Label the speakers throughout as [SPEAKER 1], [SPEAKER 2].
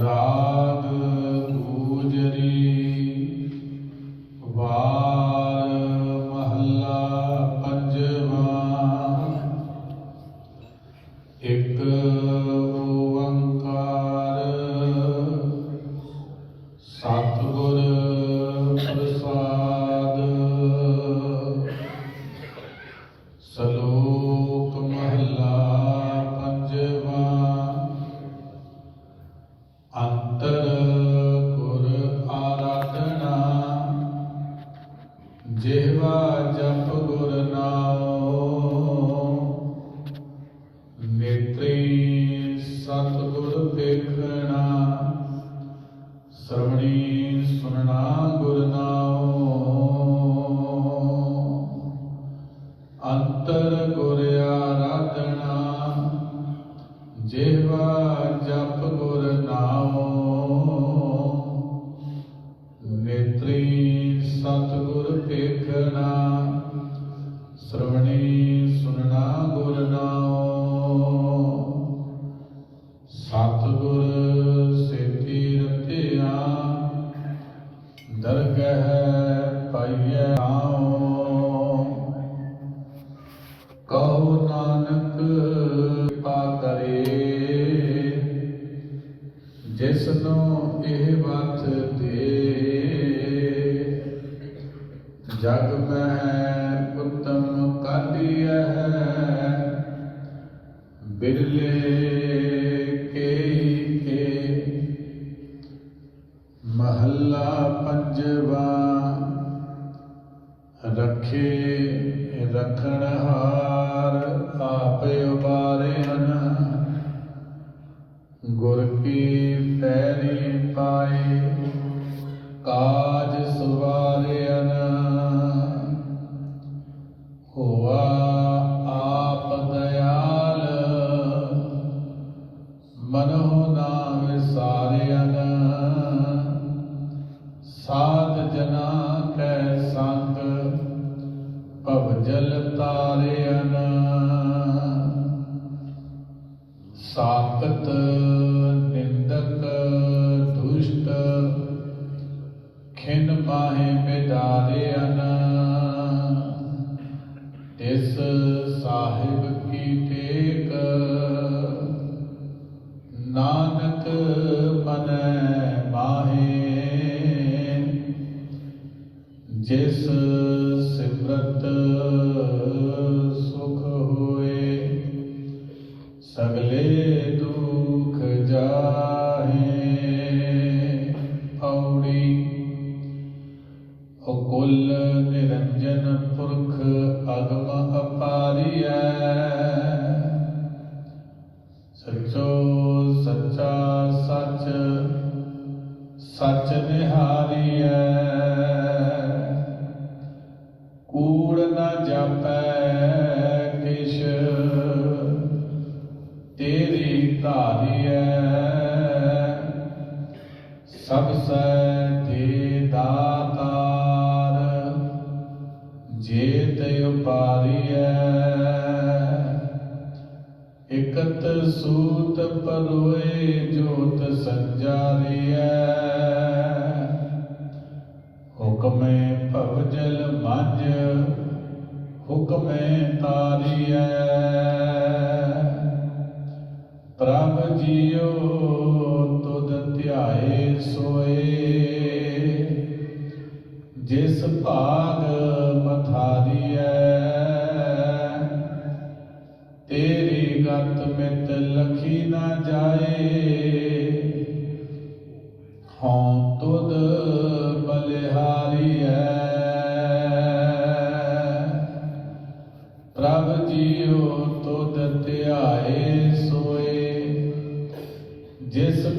[SPEAKER 1] ਰਾਗ ਕੂਜਰੀ ਵਾਰ ਮਹੱਲਾ ਪੰਜਵਾਂ ਦਰਗਹ ਪਾਈਐ ਆਉ ਕਹੋ ਨਾਨਕ, ਕਿਰਪਾ ਕਰੇ। ਜਿਸ ਨੂੰ ਇਹ ਬਾਤ ਦੇ, ਜਗ ਮੈਂ ਉਤਮ ਕਾਢੀਐ। ਬਿਰਲੇ ਮਹੱਲਾ ਪੰਜਵਾ ਰੱਖੇ ਰਖਣਹਾਰ ਆਪੇ ਉਬਾਰੇ ਹਨ ਗੁਰ ਕੀ ਪੈਰੀ ਪਾਏ ਕਾਜ ਸਵਾਰਿਆਨ ਸਾਖਤ ਨਿੰਦਕ ਦੁਸ਼ਟ, ਖਿਨ ਮਾਹੇ ਬਿਦਾਰਿਆਨ ਇਸ ਸਾਹਿਬ ਕੀ ਟੇਕ, ਨਾਨਕ ਮਨੈ ਮਾਹੇ। ਜਿਸ ਸਿਮਰਤ ਜਾਪੈ ਕਿਛ, ਤੇਰੀ ਧਾਰੀਐ। ਸਭ ਸੈ ਦੇ ਦਾਤਾਰ, ਜੇ ਤੇ ਉਪਾਰੀਐ। ਇਕਤ ਸੂਤ ਪਰੋਏ ਜੋਤ ਸੰਜਾਰੀਐ ਹੁਕਮੇ ਤਾਰੀਐ। ਪ੍ਰਭ ਜੀਓ ਤੁਧ ਧਿਆਏ ਸੋਏ। ਜਿਸ ਭਾਗ ਮਥਾਰੀਐ ਤੇਰੀ ਗਤ ਮਿਤ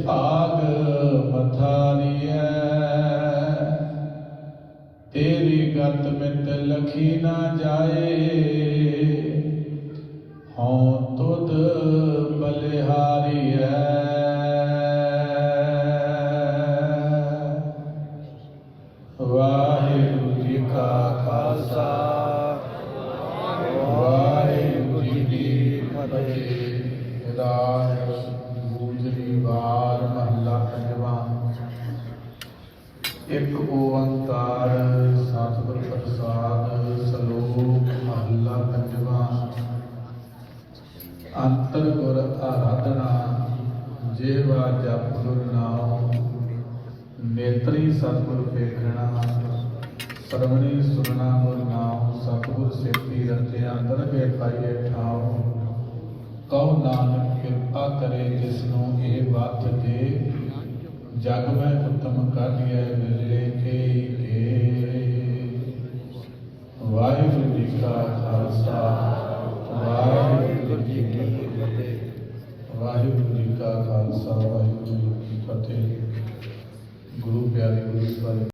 [SPEAKER 1] ਭਾਗ ਮਥਾਰੀਐ ਤੇਰੀ ਗਤ ਮਿਤ ਲਖੀ ਨਾ ਜਾਏ। ਹਉ ਤੁਧ ਬਲਿਹਾਰੀਐ। ਇੱਕ ਓੰਕਾਰ ਸਤਿਗੁਰ ਪ੍ਰਸਾਦ ਸ਼ਲੋਕ, ਮਹੱਲਾ ਪੰਜਵਾਂ। ਅੰਤਰ ਗੁਰ ਆਰਾਧਨਾ, ਜੇਵਾ ਜਪ ਗੁਰ ਨਾਮ, ਨੇਤਰੀ ਸਤਿਗੁਰ ਵੇਖਣਾ ਸਰਵਣੀ ਸੁਨਣਾ ਗੁਰ ਨਾਮ, ਸਤਿਗੁਰ ਸੇਤੀ ਰਤਿਆ ਦਰਗੇ ਪਾਈਏ ਠਾਉ। ਕਉ ਨਾਨਕ ਕਿਰਪਾ ਕਰੇ ਜਿਸ ਨੂੰ ਇਹ ਬਾਤ ਦੇ जग में उत्तम कार्य लेके वाहिगुरु जी का खालसा वाहिगुरु जी की फतेह वाहिगुरु जी का खालसा वाहिगुरु जी की फतेह गुरु प्यारे गुरु